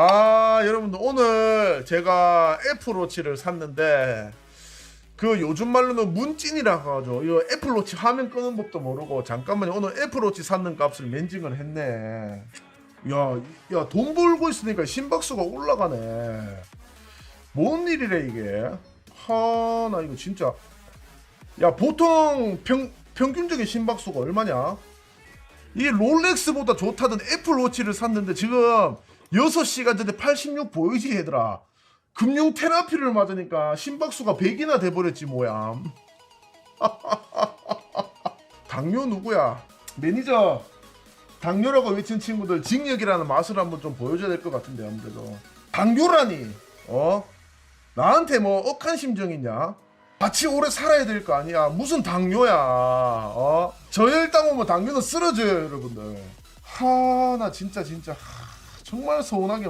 아 여러분들 오늘 제가 애플워치를 샀는데 그 요즘 말로는 문찐이라고 하죠. 이 애플워치 화면 끄는 법도 모르고 잠깐만요. 오늘 애플워치 샀는 값을 맨징을 했네. 야, 야 돈 벌고 있으니까 심박수가 올라가네. 뭔 일이래 이게? 하, 나 이거 진짜. 야 보통 평 평균적인 심박수가 얼마냐? 이 롤렉스보다 좋다던 애플워치를 샀는데 지금 6시간 전에 86 보이지 얘들아 금융 테라피를 맞으니까 심박수가 100이나 돼버렸지 뭐야 당뇨 누구야 매니저 당뇨라고 외친 친구들 징역이라는 맛을 한번 좀 보여줘야 될 것 같은데 아무래도 당뇨라니 어? 나한테 뭐 억한 심정이냐? 같이 오래 살아야 될 거 아니야. 무슨 당뇨야. 어? 저혈당 오면 당뇨는 쓰러져요, 여러분들. 하, 나 진짜 진짜 하, 정말 서운하게